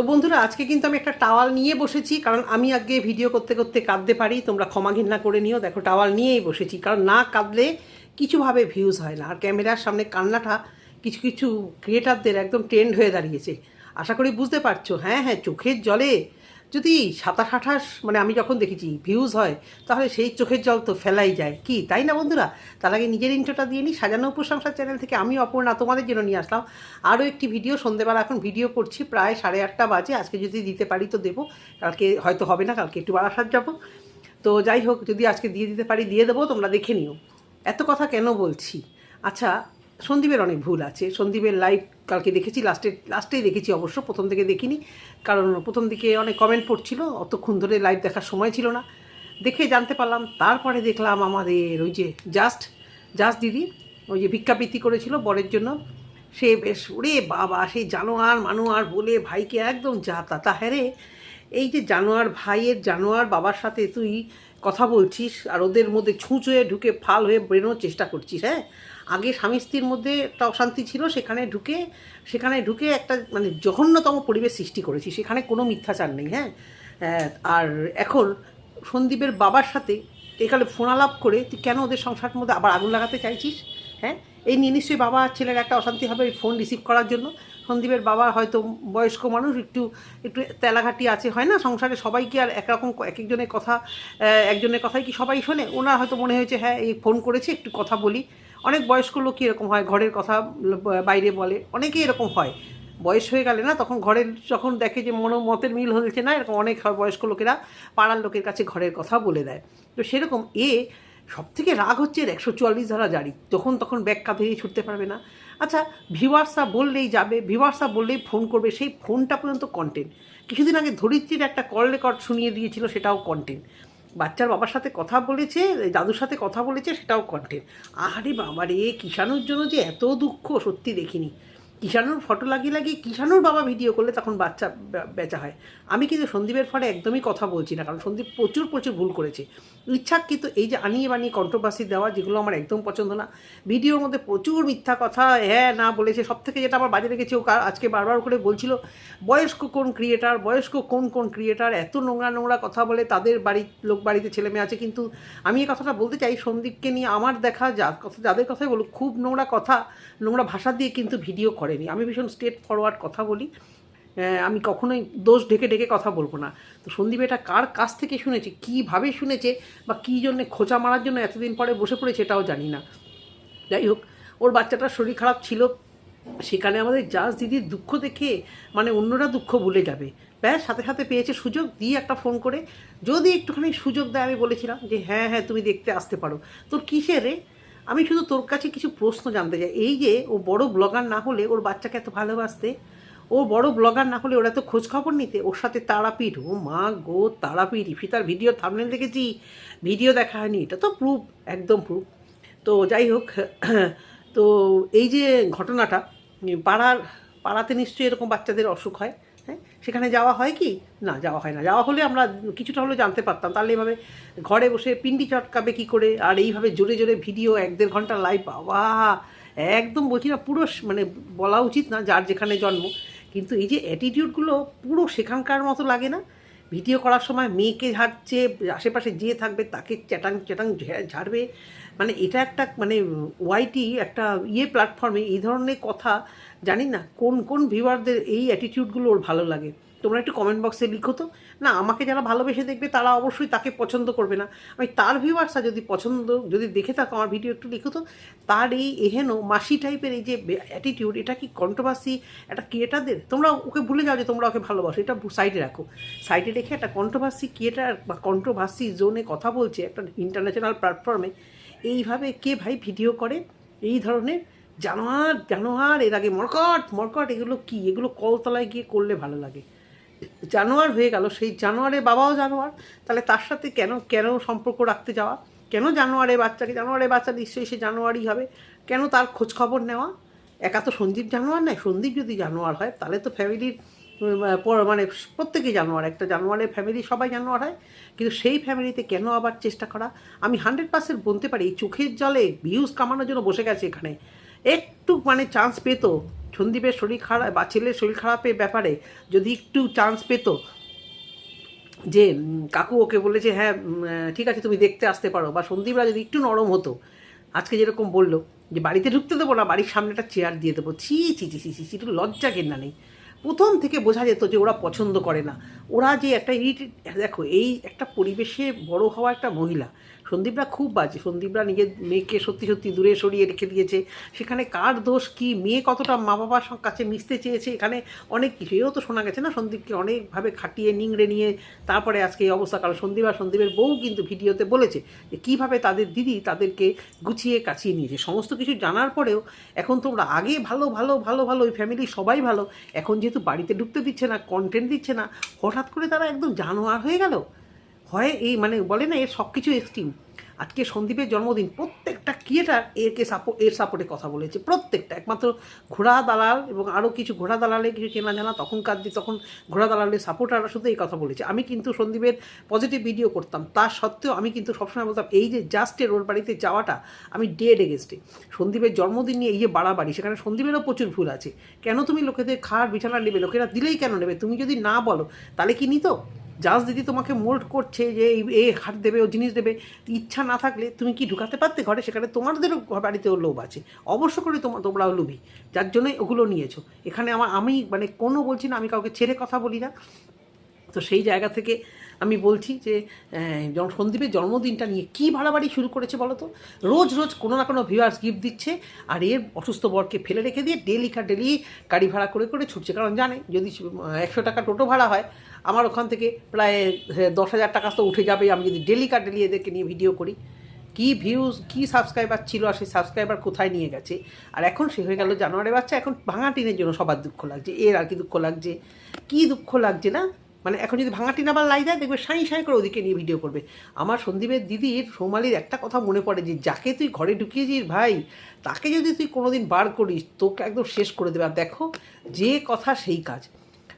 তো বন্ধুরা, আজকে কিন্তু আমি একটা টাওয়াল নিয়ে বসেছি, কারণ আমি আগে ভিডিও করতে করতে কাঁদতে পারি। তোমরা ক্ষমা ঘৃণা করে নিও। দেখো, টাওয়াল নিয়েই বসেছি, কারণ না কাঁদলে কিছুভাবে ভিউজ হয় না। আর ক্যামেরার সামনে কান্নাটা কিছু কিছু ক্রিয়েটারদের একদম ট্রেন্ড হয়ে দাঁড়িয়েছে। আশা করি বুঝতে পারছ। হ্যাঁ হ্যাঁ চোখের জলে যদি সাতাশ, আঠাশ মানে আমি যখন দেখেছি ভিউজ হয়, তাহলে সেই চোখের জল তো ফেলাই যায়। কি, তাই না বন্ধুরা? তার আগে নিজের ইন্ট্রোটা দিয়ে নিই। সাজানো প্রশংসার চ্যানেল থেকে আমি অপর্ণা তোমাদের জন্য নিয়ে আসলাম। আরও একটি ভিডিও সন্ধেবেলা এখন ভিডিও করছি, প্রায় সাড়ে আটটা বাজে। আজকে যদি দিতে পারি তো দেবো। কালকে হয়তো হবে না, কালকে একটু বারাসাত যাব। তো যাই হোক, যদি আজকে দিয়ে দিতে পারি, দিয়ে দেবো, তোমরা দেখে নিও। এত কথা কেন বলছি? আচ্ছা সন্দীপের অনেক ভুল আছে। সন্দীপের লাইভ কালকে দেখেছি লাস্টে লাস্টেই দেখেছি অবশ্য, প্রথম থেকে দেখিনি। কারণ প্রথম দিকে অনেক কমেন্ট পড়ছিল, অতক্ষণ ধরে লাইভ দেখার সময় ছিল না। দেখে জানতে পারলাম, তারপরে দেখলাম আমাদের ওই যে জাস্ট জাস্ট দিদি ওই যে ভিক্ষাবৃত্তি করেছিল বরের জন্য। সে বেশ, ওরে বাবা, সেই জানোয়ার, মানুয়ার বলে ভাইকে একদম যা তা তা হ্যাঁ এই যে জানোয়ার ভাইয়ের জানোয়ার বাবার সাথে তুই কথা বলছিস আর ওদের মধ্যে ছুঁচ হয়ে ঢুকে ফাল হয়ে বেরোনোর চেষ্টা করছিস হ্যাঁ? আগে স্বামী স্ত্রীর মধ্যে একটা অশান্তি ছিল, সেখানে ঢুকে সেখানে ঢুকে একটা মানে জঘন্যতম পরিবেশ সৃষ্টি করেছি, সেখানে কোনো মিথ্যাচার নেই হ্যাঁ? আর এখন সন্দীপের বাবার সাথে এখানে ফোন আলাপ করে তুই কেন ওদের সংসারের মধ্যে আবার আগুন লাগাতে চাইছিস হ্যাঁ? এই নিয়ে নিশ্চয়ই বাবা ছেলের একটা অশান্তি হবে ফোন রিসিভ করার জন্য। সন্দীপের বাবা হয়তো বয়স্ক মানুষ, একটু একটু তেলাঘাটি আছে, হয় না? সংসারে সবাইকে আর একরকম এক একজনের কথা একজনের কথাই কি সবাই শোনে? ওনার হয়তো মনে হয়েছে হ্যাঁ এই ফোন করেছে, একটু কথা বলি। অনেক বয়স্ক লোকই এরকম হয়, ঘরের কথা বাইরে বলে। অনেকেই এরকম হয়। বয়স হয়ে গেলে না, তখন ঘরের যখন দেখে যে মনো, মতের মিল হচ্ছে না, এরকম অনেক বয়স্ক লোকেরা, পাড়ার লোকের কাছে ঘরের কথা বলে দেয়। তো সেরকম এ সব থেকে রাগ হচ্ছে একশো চুয়াল্লিশ ধারা জারি। তখন তখন ব্যাগ কাঁধে ছুটতে পারবে না। আচ্ছা ভিউয়ার্সরা বললেই যাবে, ভিউয়ার্সরা বললেই ফোন করবে, সেই ফোনটা পর্যন্ত কন্টেন্ট কিছুদিন আগে ধরিত্রীর একটা কল রেকর্ড শুনিয়ে দিয়েছিল, সেটাও কন্টেন্ট বাচ্চার বাবার সাথে কথা বলেছে, দাদুর সাথে কথা বলেছে, সেটাও কন্টেন্ট আরে বাবা রে কিষাণুর জন্য যে এত দুঃখ, সত্যি দেখিনি। কিষাণুর ফটো লাগিয়ে লাগিয়ে কিষাণুর বাবা ভিডিও করলে তখন বাচ্চা বেচা হয়। আমি কিন্তু সন্দীপের ফলে একদমই কথা বলছি না, কারণ সন্দীপ প্রচুর প্রচুর ভুল করেছে। ইচ্ছাকৃত এই যে আনিয়ে বানিয়ে কন্ট্রোভার্সি দেওয়া, যেগুলো আমার একদম পছন্দ না, ভিডিওর মধ্যে প্রচুর মিথ্যা কথা হ্যাঁ না বলেছে সব থেকে যেটা আমার বাজে লেগেছে, ও আজকে বারবার করে বলছিল, বয়স্ক কোন ক্রিয়েটার বয়স্ক কোন কোন ক্রিয়েটার এত নোংরা নোংরা কথা বলে তাদের বাড়ির লোক বাড়িতে ছেলে মেয়ে আছে, কিন্তু আমি এই কথাটা বলতে চাই সন্দীপকে নিয়ে, আমার দেখা যা কথা, যাদের কথাই বলুক, খুব নোংরা কথা, নোংরা ভাষা দিয়ে কিন্তু ভিডিও করেনি আমি ভীষণ স্টেট ফরওয়ার্ড কথা বলি। আমি কখনোই দোষ ঢেকে ঢেকে কথা বলব না। তো সন্দীপ, এটা কার কাছ থেকে শুনেছে? কীভাবে শুনেছে? বা কী জন্যে খোঁচা মারার জন্য এতদিন পরে বসে পড়েছে এটাও জানি না। যাই হোক, ওর বাচ্চাটার শরীর খারাপ ছিল। সেখানে আমাদের জাজ দিদির দুঃখ দেখে মানে অন্যরা দুঃখ ভুলে যাবে। ব্যাস, সাথে সাথে পেয়েছে সুযোগ। দিয়ে একটা ফোন করে। যদি একটুখানি সুযোগ দেয়, আমি বলেছিলাম যে হ্যাঁ হ্যাঁ তুমি দেখতে আসতে পারো। তোর কিসের রে? আমি শুধু তোর কাছে কিছু প্রশ্ন জানতে চাই। এই যে ও বড় ব্লগার না হলে ওর বাচ্চাকে এত ভালোবাসতে, ও বড় ব্লগার না হলে ওরা তো খোঁজ খবর নিতে, ওর সাথে তারাপীঠ, ও মা গো, তারাপীঠ, ইফিতার ভিডিও, থামনেল দেখেছি, ভিডিও দেখা হয়নি, এটা তো প্রুফ একদম প্রুফ তো যাই হোক, তো এই যে ঘটনাটা, পাড়ার, পাড়াতে নিশ্চয়ই এরকম বাচ্চাদের অসুখ হয়। হ্যাঁ সেখানে যাওয়া হয় কি? না, যাওয়া হয় না। যাওয়া হলে আমরা কিছুটা হলেও জানতে পারতাম। তাহলে এইভাবে ঘরে বসে পিন্ডি চটকাবে কি করে? আর এইভাবে জোরে জোরে ভিডিও এক দেড় ঘণ্টা লাইভ বাবা! একদম বলছি না, পুরো মানে বলা উচিত না যার যেখানে জন্ম। কিন্তু এই যে অ্যাটিটিউডগুলো পুরো সেখানকার মতো লাগে না? ভিডিও করার সময় মেয়েকে ঝাড়ছে আশেপাশে যে থাকবে তাকে চ্যাটাং চ্যাটাং ঝাড়বে। মানে এটা একটা মানে ওয়াইটি একটা ইয়ে প্ল্যাটফর্মে এই ধরনের কথা জানি না, কোন কোন ভিউয়ারদের এই অ্যাটিটিউডগুলো ওর ভালো লাগে। তোমরা একটু কমেন্ট বক্সে লিখো তো। না, আমাকে যারা ভালোবেসে দেখবে তারা অবশ্যই তাকে পছন্দ করবে না। আমি তার ভিউয়ার্সরা যদি পছন্দ, যদি দেখে থাকো, আমার ভিডিও একটু লিখো তো। তার এই এহেন মাসি টাইপের এই যে অ্যাটিটিউড এটা কি কন্ট্রোভার্সি একটা ক্রিয়েটারদের? তোমরা ওকে ভুলে যাও যে তোমরা ওকে ভালোবাসো। এটা সাইডে রাখো। সাইডে রেখে একটা কন্ট্রোভার্সি ক্রিয়েটার বা কন্ট্রোভার্সি জোনে কথা বলছে একটা ইন্টারন্যাশনাল প্ল্যাটফর্মে এইভাবে কে ভাই ভিডিও করে? এই ধরনের জানোয়ার জানোয়ার, এর আগে মরকট মরকট এগুলো কি? এগুলো কলতলায় গিয়ে করলে ভালো লাগে। জানোয়ার হয়ে গেল, সেই জানোয়ারের বাবাও জানোয়ার, তাহলে তার সাথে কেন কেন সম্পর্ক রাখতে যাওয়া? কেন জানোয়ারের বাচ্চাকে জানোয়ারের বাচ্চা নিশ্চয়ই সে জানোয়ারই হবে, কেন তার খোঁজ খবর নেওয়া? একা তো সন্দীপ জানোয়ার নয় সন্দীপ যদি জানোয়ার হয়, তাহলে তো ফ্যামিলির মানে প্রত্যেকেই জানোয়ার, একটা জানোয়ারের ফ্যামিলি সবাই জানোয়ার হয়, কিন্তু সেই ফ্যামিলিতে কেন আবার চেষ্টা করা? আমি হান্ড্রেড পার্সেন্ট বলতে পারি চোখের জলে ভিউজ কামানোর জন্য বসে গেছে এখানে, একটু মানে চান্স পেতো সন্দীপের শরীর খারাপ বা ছেলের শরীর খারাপের ব্যাপারে যদি একটু চান্স পেতো যে কাকু ওকে বলেছে হ্যাঁ ঠিক আছে তুমি দেখতে আসতে পারো। বা সন্দীপরা যদি একটু নরম হতো আজকে যেরকম বলল যে বাড়িতে ঢুকতে দেবো না বাড়ির সামনে একটা চেয়ার দিয়ে দেবো। ছি ছি ছি ছি ছি ছি, একটু লজ্জা কেনা নেই। প্রথম থেকে বোঝা যেত যে ওরা পছন্দ করে না। ওরা যে একটা ইরিটেট দেখো এই একটা পরিবেশে বড় হওয়া একটা মহিলা সন্দীপরা খুব বাজে। সন্দীপরা নিজের মেয়েকে সত্যি সত্যি দূরে সরিয়ে রেখে দিয়েছে। সেখানে কার দোষ, কি মেয়ে কতটা মা বাবার কাছে মিশতে চেয়েছে, এখানে অনেক কিছু। এও তো শোনা গেছে না সন্দীপকে অনেকভাবে খাটিয়ে, নিংড়ে নিয়ে তারপরে আজকে এই অবস্থা। কারণ সন্দীপ আর সন্দীপের বউ কিন্তু ভিডিওতে বলেছে যে কীভাবে তাদের দিদি তাদেরকে গুছিয়ে কাছিয়ে নিয়েছে। সমস্ত কিছু জানার পরেও এখন তোমরা আগে ভালো ভালো ভালো ভালো, ওই ফ্যামিলি সবাই ভালো। এখন যেহেতু বাড়িতে ঢুকতে দিচ্ছে না কন্টেন্ট দিচ্ছে না, হঠাৎ করে তারা একদম জানোয়ার হয়ে গেল। হয় এই মানে বলে না, এর সব কিছু এক্সট্রিম আজকে সন্দীপের জন্মদিন, প্রত্যেকটা ক্রিয়েটার এরকে সাপোর্ট এর সাপোর্টে কথা বলেছে, প্রত্যেকটা। একমাত্র ঘোড়া দালাল এবং আরও কিছু ঘোড়া দালালে কিছু চেনা জানা তখনকার দিন তখন ঘোড়া দালালের সাপোর্টাররা শুধু এই কথা বলেছে। আমি কিন্তু সন্দীপের পজিটিভ ভিডিও করতাম। তার সত্ত্বেও আমি কিন্তু সবসময় বলতাম, এই যে জাস্টের ওর বাড়িতে যাওয়াটা আমি ডেড এগেস্টে সন্দীপের জন্মদিন নিয়ে এই যে বাড়াবাড়ি, সেখানে সন্দীপেরও প্রচুর ভুল আছে। কেন তুমি লোকেদের খাওয়ার বিছানা নেবে? লোকেরা দিলেই কেন নেবে? তুমি যদি না বলো, তাহলে কি নিত? জাজ দিদি তোমাকে মোল্ড করছে যে এই এই হাট দেবে, ও জিনিস দেবে, ইচ্ছা না থাকলে তুমি কি ঢুকাতে পারতে ঘরে? সেখানে তোমাদেরও বাড়িতেও লোভ আছে। অবশ্য করে তোমার তোমরাও লোভী। যার জন্যই ওগুলো নিয়েছো। এখানে আমার, আমি মানে কোনো বলছি না, আমি কাউকে ছেড়ে কথা বলি না। তো সেই জায়গা থেকে আমি বলছি যে সন্দীপের জন্মদিনটা নিয়ে কী বাড়াবাড়ি শুরু করেছে বলো তো? রোজ রোজ কোনো না কোনো ভিউয়ার্স গিফট দিচ্ছে আর এর অসুস্থ বরকে ফেলে রেখে দিয়ে ডেলি কা ডেলি গাড়ি ভাড়া করে করে ছুটছে। কারণ জানে, যদি একশো টাকা টোটো ভাড়া হয় আমার ওখান থেকে প্রায় দশ হাজার টাকা তো উঠে যাবে আমি যদি ডেলি কা ডেলি এদেরকে নিয়ে ভিডিও করি, কী ভিউজ কী সাবস্ক্রাইবার ছিল আর সেই সাবস্ক্রাইবার কোথায় নিয়ে গেছে? আর এখন সে হয়ে গেল জানুয়ারি বাচ্চা, এখন ভাঙা টিনের জন্য সবার দুঃখ লাগছে। এর আর কি দুঃখ লাগছে? কী দুঃখ লাগছে না? মানে এখন যদি ভাঙা টিন আবার লাই দেয়, দেখবে সাঁই সাঁই করে ওদিকে নিয়ে ভিডিও করবে। আমার সন্দীপের দিদির, সৌমালির একটা কথা মনে পড়ে যে, যাকে তুই ঘরে ঢুকিয়েছিস ভাই, তাকে যদি তুই কোনোদিন বার করিস, তোকে একদম শেষ করে দেবে। আর দেখো, যে কথা সেই কাজ।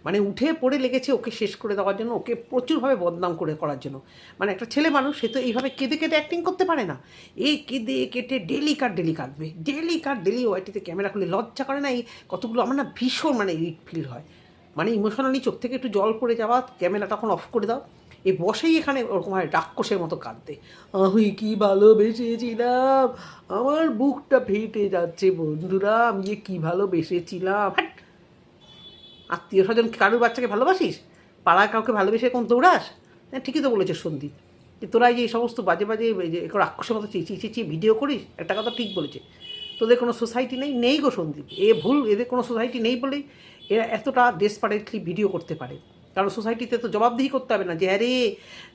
মানে উঠে পড়ে লেগেছে ওকে শেষ করে দেওয়ার জন্য, ওকে প্রচুরভাবে বদনাম করে করার জন্য। মানে একটা ছেলে মানুষ, সে তো এইভাবে কেঁদে কেঁদে অ্যাক্টিং করতে পারে না। এই কেঁদে কেটে ডেলি কার ডেলি কাঁদবে? ডেলি কার ডেলি ওয়াইটিতে ক্যামেরা খুলে লজ্জা করে না এই কতগুলো আমার না ভীষণ মানে ইট ফিল হয়। মানে ইমোশনালি চোখ থেকে একটু জল পড়ে যাওয়া, ক্যামেরা তখন অফ করে দাও। এই বসেই এখানে ওরকম হয় রাক্ষসের মতো কাঁদতে। আমি কি ভালোবেসেছিলাম? আমার বুকটা ফেটে যাচ্ছে বন্ধুরা, আমি যে কী ভালোবেসেছিলাম? আত্মীয় স্বজন কারোর বাচ্চাকে ভালোবাসিস? পাড়ায় কাউকে ভালোবেসে এখন দৌড়াস? হ্যাঁ ঠিকই তো বলেছে সন্দীপ, যে তোরা যে এই সমস্ত বাজে বাজে এরকম রাক্ষসের মতো চেঁচিয়ে চেঁচিয়ে ভিডিও করিস, একটা কথা ঠিক বলেছে। তোদের কোনো সোসাইটি নেই? নেই গো সন্দীপ, এ ভুল, এদের কোনো সোসাইটি নেই বলেই এরা এতটা ডেসপারেটলি ভিডিও করতে পারে। কারণ সোসাইটিতে তো জবাবদিহি করতে হবে না, যে আরে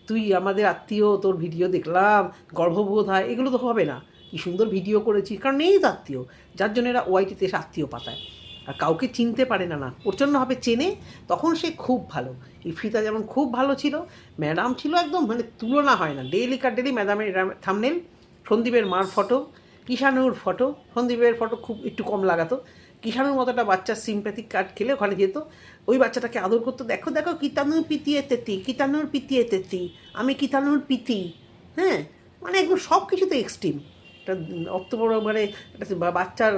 তুই আমাদের আত্মীয়, তোর ভিডিও দেখলাম, গর্ভবোধ হয়, এগুলো তো হবে না। কি সুন্দর ভিডিও করেছি কারণ নেই তো আত্মীয়, যার জন্য এরা ওয়াইটিতে এসে আত্মীয় পাতায়। আর কাউকে চিনতে পারে না না। প্রচণ্ডভাবে চেনে, তখন সে খুব ভালো। ইফিতা যেমন খুব ভালো ছিল, ম্যাডাম ছিল একদম মানে তুলনা হয় না। ডেইলি কার ডেলি ম্যাডামের থামনেল সন্দীপের মার ফটো কিষাণুর ফটো সন্দীপের ফটো খুব একটু কম লাগাতো। কিষাণুর মতো একটা বাচ্চার সিম্প্যাথিক কার্ড খেলে ওখানে যেত। ওই বাচ্চাটাকে আদর করতো, দেখো দেখো, কিতানুর পিতিয়ে তেতি, কিতানুর পিতিয়ে তেতি, আমি কিতানুর পিতি। হ্যাঁ? মানে একদম সব কিছুতে এক্সট্রিম একটা অত বড় মানে একটা বাচ্চার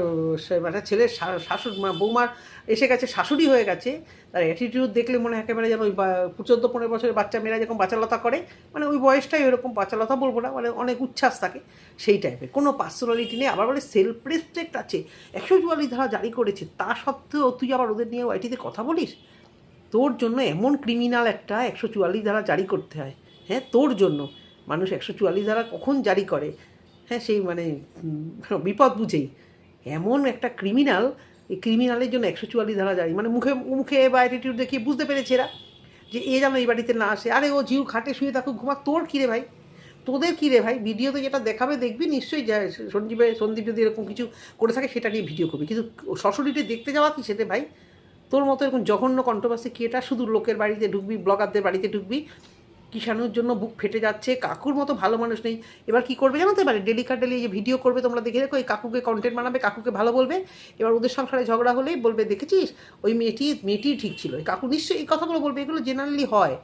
একটা ছেলের শাশুড় বৌমার এসে গেছে, শাশুড়ি হয়ে গেছে, তার অ্যাটিটিউড দেখলে মনে হয় একেবারে যেন ওই চোদ্দ, পনেরো বছরের বাচ্চা মেয়েরা যেরকম বাচালতা করে মানে ওই বয়সটাই ওরকম বাচালতা বলব না মানে অনেক উচ্ছ্বাস থাকে, সেই টাইপের কোনো পার্সোনালিটি নেই, আবার বলে সেলফ রেসপেক্ট আছে। একশো চুয়াল্লিশ ধারা জারি করেছে, তা সত্ত্বেও তুই আবার ওদের নিয়ে ওয়াইটিতে কথা বলিস? তোর জন্য এমন ক্রিমিনাল একটা একশো চুয়াল্লিশ ধারা জারি করতে হয়। হ্যাঁ তোর জন্য। মানুষ একশো চুয়াল্লিশ ধারা কখন জারি করে? হ্যাঁ সেই মানে বিপদ বুঝেই। এমন একটা ক্রিমিনাল এই ক্রিমিনালের জন্য একশো চুয়াল্লিশ ধারা জারি। মানে মুখে মুখে বা অ্যাটিটিউড দেখিয়ে বুঝতে পেরেছে এরা যে এ যেন এই বাড়িতে না আসে। আরে ও জিউ খাটে শুয়ে থাকুক, ঘুমা, তোর কী রে ভাই? তোদের কী রে ভাই? ভিডিওতে যেটা দেখাবে, দেখবি, নিশ্চয়ই যায় সঞ্জীবে, সন্দীপ যদি এরকম কিছু করে থাকে, সেটা নিয়ে ভিডিও করবি। কিন্তু সশরীরে দেখতে যাওয়া কি সেটা ভাই? তোর মতো এরকম জঘন্য কন্ট্রোভার্সি কি এটা শুধু লোকের বাড়িতে ঢুকবি ব্লগারদের বাড়িতে ঢুকবি কিষাণুর জন্য বুক ফেটে যাচ্ছে, কাকুর মতো ভালো মানুষ নেই। এবার কি করবে জানো তো এবারে ডেলি কার ডেলি যে ভিডিও করবে, তোমরা দেখে রেখো, এই কাকুকে কন্টেন্ট বানাবে, কাকুকে ভালো বলবে। এবার ওদের সংসারে ঝগড়া হলেই বলবে, দেখেছিস? ওই মেয়েটি মেয়েটি ঠিক ছিল। কাকু নিশ্চয়ই এই কথাগুলো বলবে, এগুলো জেনারেলি হয়।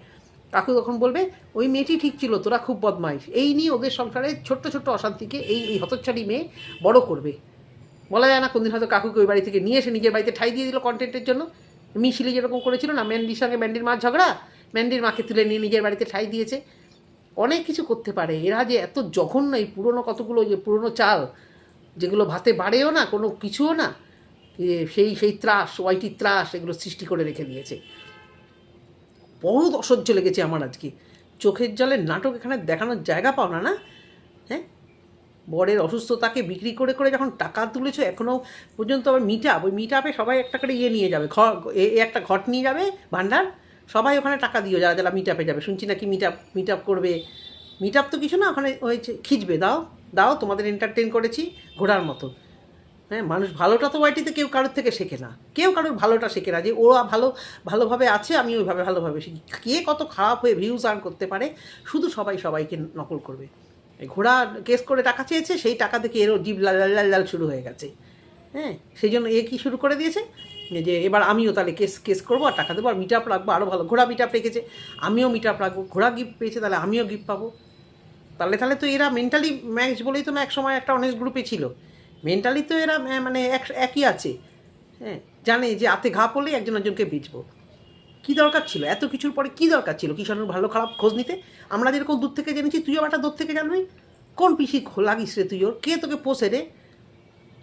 কাকু তখন বলবে, ওই মেয়েটি ঠিক ছিল, তোরা খুব বদমাইশ। এই নিয়ে ওদের সংসারে ছোট্ট ছোট্ট অশান্তিকে এই এই হতচ্ছাড়ি মেয়ে বড় করবে। বলা যায় না কোনদিন হয়তো কাকুকে ওই বাড়ি থেকে নিয়ে এসে নিজের বাড়িতে ঠাই দিয়ে দিল কন্টেন্টের জন্য। মিশিলি যেরকম করেছিল না ম্যান্ডির সঙ্গে ম্যান্ডির মার ঝগড়া? ম্যান্ডির মাকে তুলে নিয়ে নিজের বাড়িতে ঠাই দিয়েছে। অনেক কিছু করতে পারে। এরা যে এত জঘন্য, এই পুরনো কতগুলো যে পুরনো চাল, যেগুলো ভাতে বাড়েও না, কোনো কিছুও না সেই সেই ত্রাস, ওয়াইটি ত্রাস এগুলো সৃষ্টি করে রেখে দিয়েছে। বহুত অসহ্য লেগেছে আমার আজকে। চোখের জলে নাটক এখানে দেখানোর জায়গা পাও না না? হ্যাঁ? বরের অসুস্থতাকে বিক্রি করে করে যখন টাকা তুলেছো, এখনও পর্যন্ত আবার মিট আপ ওই মিট আপে সবাই একটা করে ইয়ে নিয়ে যাবে। ঘর এ একটা ঘট নিয়ে যাবে, ভান্ডার। সবাই ওখানে টাকা দিও, যারা যারা মিট আপে যাবে। শুনছি নাকি মিট আপ মিট আপ করবে। মিট আপ তো কিছু না, ওখানে হয়েছে খিচবে। দাও দাও, তোমাদের এন্টারটেন করেছি ঘোড়ার মতো হ্যাঁ মানুষ ভালোটা তো ওয়াইটিতে কেউ কারোর থেকে শেখে না। কেউ কারোর ভালোটা শেখে না যে ওরা ভালো, ভালোভাবে আছে, আমি ওইভাবে ভালোভাবে শিখি। কে কত খারাপ হয়ে ভিউজ আর্ন করতে পারে, শুধু সবাই সবাইকে নকল করবে। ঘোড়া কেস করে টাকা চেয়েছে, সেই টাকা থেকে এরও লাল লাল লাল লাল শুরু হয়ে গেছে। হ্যাঁ সেই জন্য এ কি শুরু করে দিয়েছে? যে এবার আমিও তাহলে কেস কেস করব আর টাকা দেবো আর মিট আপ রাখব আরও ভালো, ঘোড়া মিট আপ রেখেছে। আমিও মিট আপ রাখব, ঘোড়া গিফট পেয়েছে, তাহলে আমিও গিফট পাবো। তাহলে তাহলে তো এরা মেন্টালি ম্যাচ বলেই তো না এক সময় একটা অনেক গ্রুপে ছিল। মেন্টালি তো এরা মানে এক, একই আছে। হ্যাঁ জানে যে হাতে ঘা পড়লেই একজন একজনকে বেচবো। কী দরকার ছিল? এত কিছুর পরে কী দরকার ছিল? কিষাণুর ভালো খারাপ খোঁজ নিতে? আমরা যেরকম দূর থেকে জেনেছি, তুইও একটা দূর থেকে জানবি। কোন পিসি লাগিস রে তুই ওর? কে তোকে পোষে রে?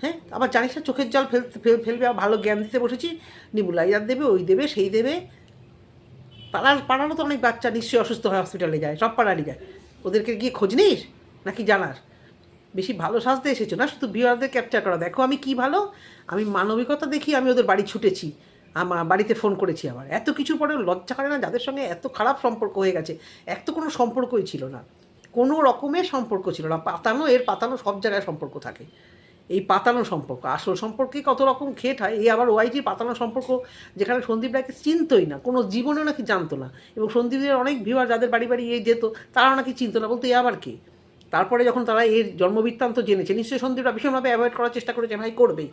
হ্যাঁ আবার জানিস না, চোখের জল ফেল- ফেলবে আর ভালো জ্ঞান দিতে বসেছি। নিবুলাইজার দেবে, ওই দেবে, সেই দেবে। পাড়ার, পাড়ারও তো অনেক বাচ্চা নিশ্চয়ই অসুস্থ হয় হসপিটালে যায়, সব পাড়ারই যায়। ওদেরকে গিয়ে খোঁজ নিস, নাকি জানার বেশি ভালো সাজতে এসেছ না? শুধু ভিউয়ারদের ক্যাপচার করা। দেখো আমি কি ভালো? আমি মানবিকতা দেখি, আমি ওদের বাড়ি ছুটেছি। আমার বাড়িতে ফোন করেছি আমার এত কিছুর পরে লজ্জা করে না যাদের সঙ্গে এত খারাপ সম্পর্ক হয়ে গেছে? এক তো কোনো সম্পর্কই ছিল না। কোনো রকমের সম্পর্ক ছিল না। পাতানো, এর পাতানো সব জায়গায় সম্পর্ক থাকে। এই পাতানো সম্পর্ক, আসল সম্পর্কে কত রকম খেট হয়, এই আবার ওয়াইটির পাতানো সম্পর্ক যেখানে সন্দীপ রায়কে চিনতই না, কোনো জীবনেও নাকি জানতো না, এবং সন্দীপের অনেক ভিউয়ার যাদের বাড়ি বাড়ি এ যেত, তারাও নাকি চিনতো না, বলতো, এ আবার কে? তারপরে যখন তারা এর জন্মবৃত্তান্ত জেনেছে, নিশ্চয়ই সন্দীপরা ভীষণভাবে অ্যাভয়েড করার চেষ্টা করেছে, ভাই করবেই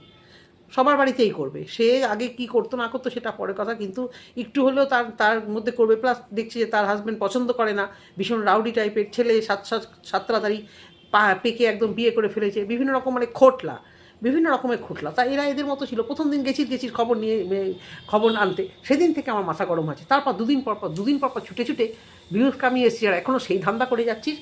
সবার বাড়িতেই করবে, সে আগে কি করতো, না করতো, সেটা পরের কথা, কিন্তু একটু হলেও তার তার মধ্যে করবে প্লাস দেখছি যে তার হাজব্যান্ড পছন্দ করে না, ভীষণ রাউডি টাইপের ছেলে, সাত সাত সাত পেকে একদম বিয়ে করে ফেলেছে, বিভিন্ন রকম মানে খোটলা, বিভিন্ন রকমের খোটলা। তা এরা এদের মতো ছিল। প্রথম দিন গেছি গেছি খবর নিয়ে খবর আনতে। সেদিন থেকে আমার মাথা গরম আছে। তারপর দুদিন পর পর, দুদিন পর পর ছুটে ছুটে বিরুদ্ধ কামিয়ে এসছি আর এখনও সেই ধান্দা করে যাচ্ছিস।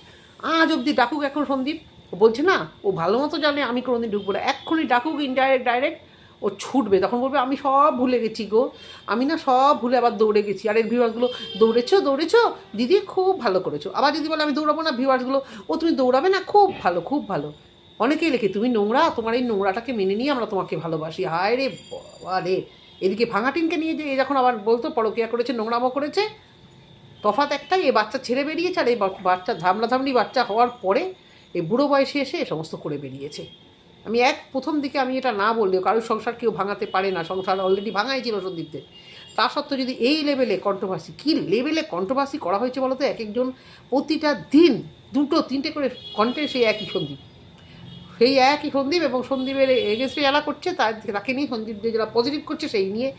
আজ অবধি ডাকুক এখন সন্দীপ। ও বলছে, না, ও ভালো মতো জানে, আমি কোনোদিন ঢুকবো না। এক্ষুনি ডাকুক ইনডাইরেক্ট ডাইরেক্ট ও ছুটবে, তখন বলবে, আমি সব ভুলে গেছি গো। আমি না সব ভুলে আবার দৌড়ে গেছি। আর এর ভিউয়ার্সগুলো দৌড়েছো দৌড়েছো? দিদি খুব ভালো করেছ। আবার যদি বলে, আমি দৌড়াবো না? ভিউয়ার্সগুলো ও তুমি দৌড়াবে না? খুব ভালো খুব ভালো। অনেকেই লেখে, তুমি নোংরা, তোমার এই নোংরাটাকে মেনে নিয়ে আমরা তোমাকে ভালোবাসি। হায় রে বাবা রে। এদিকে ভাঙাটিনকে নিয়ে যে যখন আবার বলতো, পরকিয়া করেছে, নোংরামো করেছে। তফাৎ একটাই, এ বাচ্চা ছেড়ে বেরিয়েছে, আর এই বাচ্চা ধামলি বাচ্চা হওয়ার পরে এই বুড়ো বয়সে এসে এ সমস্ত করে বেরিয়েছে। আমি এক প্রথম দিকে আমি এটা না বললেও কারোর সংসার কেউ ভাঙাতে পারে না, সংসার অলরেডি ভাঙাই ছিল সন্দীপদের। তা সত্ত্বেও যদি এই লেভেলে কন্ট্রোভার্সি কী লেভেলে কন্ট্রোভার্সি করা হয়েছে বলো তো এক একজন প্রতিটা দিন দুটো, তিনটে করে কন্টেন্ট সেই একই সন্দীপ। সেই একই সন্দীপ এবং সন্দীপের এগেনস্টে যারা করছে তার তাকে নিয়ে সন্দীপ যে যারা পজিটিভ করছে, সেই নিয়ে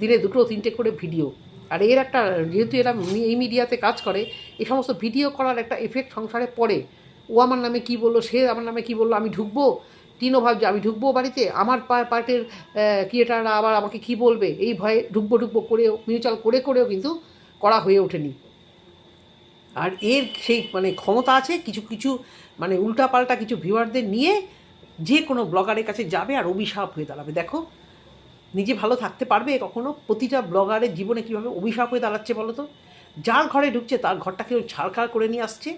দিনে দুটো, তিনটে করে ভিডিও আর এর একটা, যেহেতু এরা এই মিডিয়াতে কাজ করে, এই সমস্ত ভিডিও করার একটা এফেক্ট সংসারে পড়ে। ও আমার নামে কি বলল, সে আমার নামে কি বলল, আমি ঢুকবো? টিনও ভাবছে, আমি ঢুকবো বাড়িতে? আমার পার্টের ক্রিয়েটাররা আবার আমাকে কি বলবে? এই ভয়ে ঢুকবো ঢুকবো করেও মিউচুয়াল করে করেও কিন্তু করা হয়ে ওঠেনি। আর এর সেই মানে ক্ষমতা আছে, কিছু কিছু মানে উল্টাপাল্টা কিছু ভিউয়ারদের নিয়ে যে কোনো ব্লগারের কাছে যাবে আর অভিশাপ হয়ে দাঁড়াবে। দেখো, নিজে ভালো থাকতে পারবে কখনো? প্রতিটা ব্লগারের জীবনে কীভাবে অভিশাপ হয়ে দাঁড়াচ্ছে বলো তো? যার ঘরে ঢুকছে, তার ঘরটাকে ছাড়খাড় করে নিয়ে আসছে।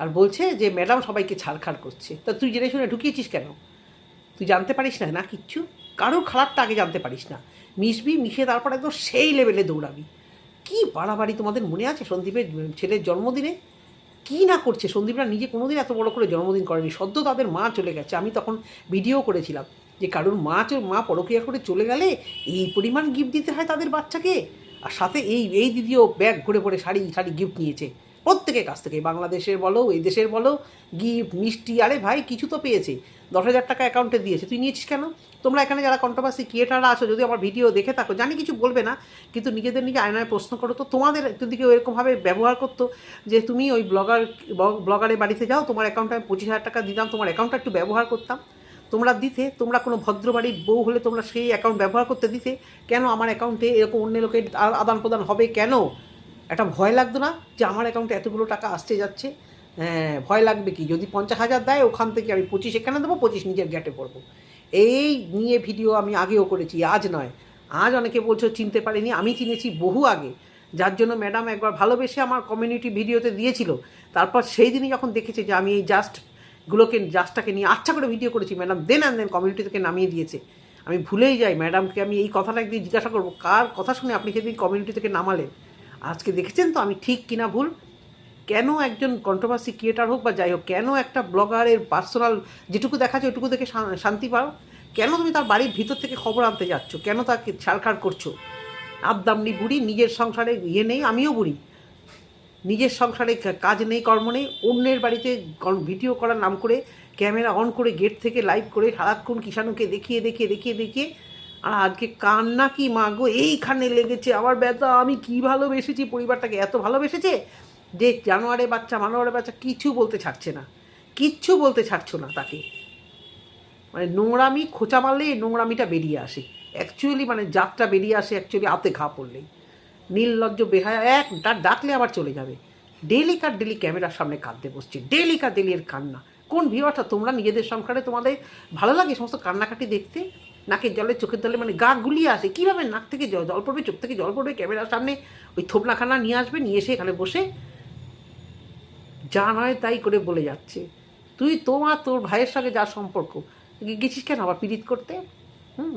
আর বলছে যে, ম্যাডাম, সবাইকে ছাড়খাড় করছে। তা তুই জেনে শুনে ঢুকিয়েছিস কেন? তুই জানতে পারিস না? না, কিচ্ছু। কারোর খারাপটা আগে জানতে পারিস না। মিশবি, মিশে তারপর একদম সেই লেভেলে দৌড়াবি। কি বাড়াবাড়ি তোমাদের মনে আছে সন্দীপের, ছেলের জন্মদিনে? কি না করছে? সন্দীপরা নিজে কোনোদিন এত বড় করে জন্মদিন করেনি। সদ্য তাদের মা চলে গেছে। আমি তখন ভিডিও করেছিলাম যে, কারোর মা মা পরকিয়া করে চলে গেলে এই পরিমাণ গিফট দিতে হয় তাদের বাচ্চাকে? আর সাথে এই এই দিদিও ব্যাগ ঘুরে ভরে শাড়ি শাড়ি গিফট নিয়েছে। প্রত্যেকের কাছ থেকে, বাংলাদেশের বলো, এই দেশের বলো, গিফট, মিষ্টি, আরে ভাই, কিছু তো পেয়েছে। দশ হাজার টাকা অ্যাকাউন্টে দিয়েছে। তুই নিয়েছিস কেন? তোমরা এখানে যারা কন্ট্রোভার্সি ক্রিয়েটাররা আছো, যদি আমার ভিডিও দেখে থাকো, জানি কিছু বলবে না, কিন্তু নিজেদের নিজে আয়নায় প্রশ্ন করো তো তোমাদের, যদি কেউ এরকমভাবে ব্যবহার করতো যে তুমি ওই ব্লগার ব্লগারের বাড়িতে যাও, তোমার অ্যাকাউন্টে আমি পঁচিশ হাজার টাকা দিতাম, তোমার অ্যাকাউন্টটা একটু ব্যবহার করতাম। তোমরা দিতে, তোমরা কোনো ভদ্রবাড়ির বউ হলে তোমরা সেই অ্যাকাউন্ট ব্যবহার করতে দিতে। কেন আমার অ্যাকাউন্টে এরকম অন্য লোকের আদান প্রদান হবে কেন? একটা ভয় লাগতো না যে আমার অ্যাকাউন্টে এতগুলো টাকা আসতে যাচ্ছে? হ্যাঁ ভয় লাগবে কি? যদি পঞ্চাশ হাজার দেয়, ওখান থেকে আমি পঁচিশ, এখানে দেবো, পঁচিশ নিজের গ্যাটে পড়ব এই নিয়ে ভিডিও আমি আগেও করেছি, আজ নয়। আজ অনেকে বলছো, চিনতে পারিনি, আমি চিনেছি বহু আগে। যার জন্য ম্যাডাম একবার ভালোবেসে আমার কমিউনিটি ভিডিওতে দিয়েছিল। তারপর সেই দিনই যখন দেখেছে যে আমি এই জাস্ট গুলোকে জাস্টটাকে নিয়ে আচ্ছা করে ভিডিও করেছি madam then and then community থেকে নামিয়ে দিয়েছে। আমি ভুলেই যাই ম্যাডামকে আমি এই কথাটা একদিন জিজ্ঞাসা করব, কার কথা শুনে আপনি সেদিন কমিউনিটি থেকে নামালেন? আজকে দেখেছেন তো আমি ঠিক কিনা ভুল? কেন একজন কন্ট্রোভার্সি ক্রিয়েটার হোক বা যাই হোক, কেন একটা ব্লগারের পার্সোনাল যেটুকু দেখা যায় ওটুকু দেখে শান্তি পাও? কেন তুমি তার বাড়ির ভিতর থেকে খবর আনতে যাচ্ছ? কেন তাকে ছাড়খাড় করছ? আবদামনি বুড়ি, নিজের সংসারে ইয়ে নেই, আমিও বুড়ি। নিজের সংসারে কাজ নেই, কর্ম নেই, অন্যের বাড়িতে ভিডিও করার নাম করে, ক্যামেরা অন করে গেট থেকে লাইভ করে, সারাক্ষণ কিষাণুকে দেখিয়ে দেখিয়ে দেখিয়ে দেখিয়ে আর আজকে কান্না কি মাগো এইখানে লেগেছে। আমার ব্যথা আমি কি ভালোবেসেছি? পরিবারটাকে এত ভালোবেসেছে? যে জানোয়ারে বাচ্চা মানোয়ারে বাচ্চা কিছু বলতে ছাড়ছে না। কিচ্ছু বলতে ছাড়ছো না তাকে। মানে নোংরামি, খোঁচা মারলেই এই নোংরামিটা বেরিয়ে আসে। অ্যাকচুয়ালি মানে জাতটা বেরিয়ে আসে অ্যাকচুয়ালি আতে ঘা পড়লেই। নীললজ্জ বেহায়া, এক ডাক ডাকলে আবার চলে যাবে। ডেলি কার ডেলি ক্যামেরার সামনে কাঁদতে বসছে। ডেলি কার ডেলি এর কান্না। কোন ভিউয়ারটা তোমরা নিজেদের সংসারে তোমাদের ভালো লাগে? সমস্ত কান্নাকাটি দেখতে? নাকের জলে, চোখের জলে মানে গা গুলিয়ে আসে। কীভাবে নাক থেকে জল জল পড়বে, চোখ থেকে জল পড়বে? ক্যামেরার সামনে ওই থোপনাখানা নিয়ে আসবে, নিয়ে এসে এখানে বসে যা নয় তাই করে বলে যাচ্ছে। তুই তোমার তোর ভাইয়ের সঙ্গে যা সম্পর্ক গেছিস কেন আবার পীড়িত করতে?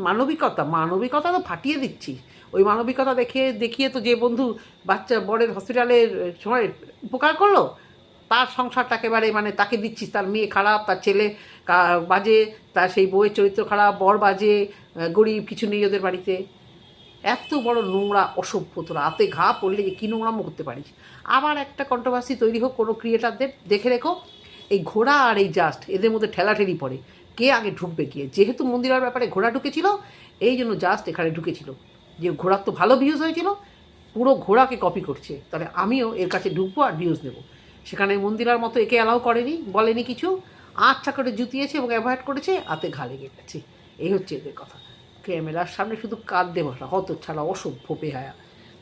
মানবিকতা মানবিকতা তো ফাটিয়ে দিচ্ছিস। ওই মানবিকতা দেখে, দেখিয়ে তো যে বন্ধু বাচ্চা বরের হসপিটালের সময় উপকার করল তার সংসারটা একেবারে মানে তাকে দিচ্ছিস, তার মেয়ে খারাপ, তার ছেলে বাজে, তার সেই বউয়ের চরিত্র খারাপ, বর বাজে গরিব, কিছু নেই ওদের বাড়িতে। এত বড় নোংরা, অসভ্য তোরা। হাতে ঘা পড়লে যে কী নোংরামো করতে পারিস। আবার একটা কন্ট্রোভার্সি তৈরি হোক কোনো ক্রিয়েটারদের দেখে রেখো, এই ঘোড়া আর এই জাস্ট, এদের মধ্যে ঠেলাঠেলি পড়ে। কে আগে ঢুকবে গিয়ে যেহেতু মন্দিরের ব্যাপারে ঘোড়া ঢুকেছিল, এই জন্য জাস্ট এখানে ঢুকেছিল। যে ঘোড়ার তো ভালো ভিউজ হয়েছিল, পুরো ঘোড়াকে কপি করছে। তাহলে আমিও এর কাছে ঢুকবো আর ভিউজ নেব। সেখানে মন্দিরার মতো একে অ্যালাউ করেনি, বলেনি কিছু। আচ্ছা করে জুতিয়েছে এবং অ্যাভয়েড করেছে আতে ঘা লেগে গেছে। এই হচ্ছে এদের কথা। ক্যামেরার সামনে শুধু কাঁদতে বসা হত ছাড়া অসভ্য বেহায়া।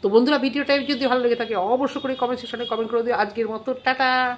তো বন্ধুরা ভিডিওটা যদি ভালো লেগে থাকে, অবশ্যই করে কমেন্ট সেকশনে কমেন্ট করে দিও। আজকের মতো, টাটা!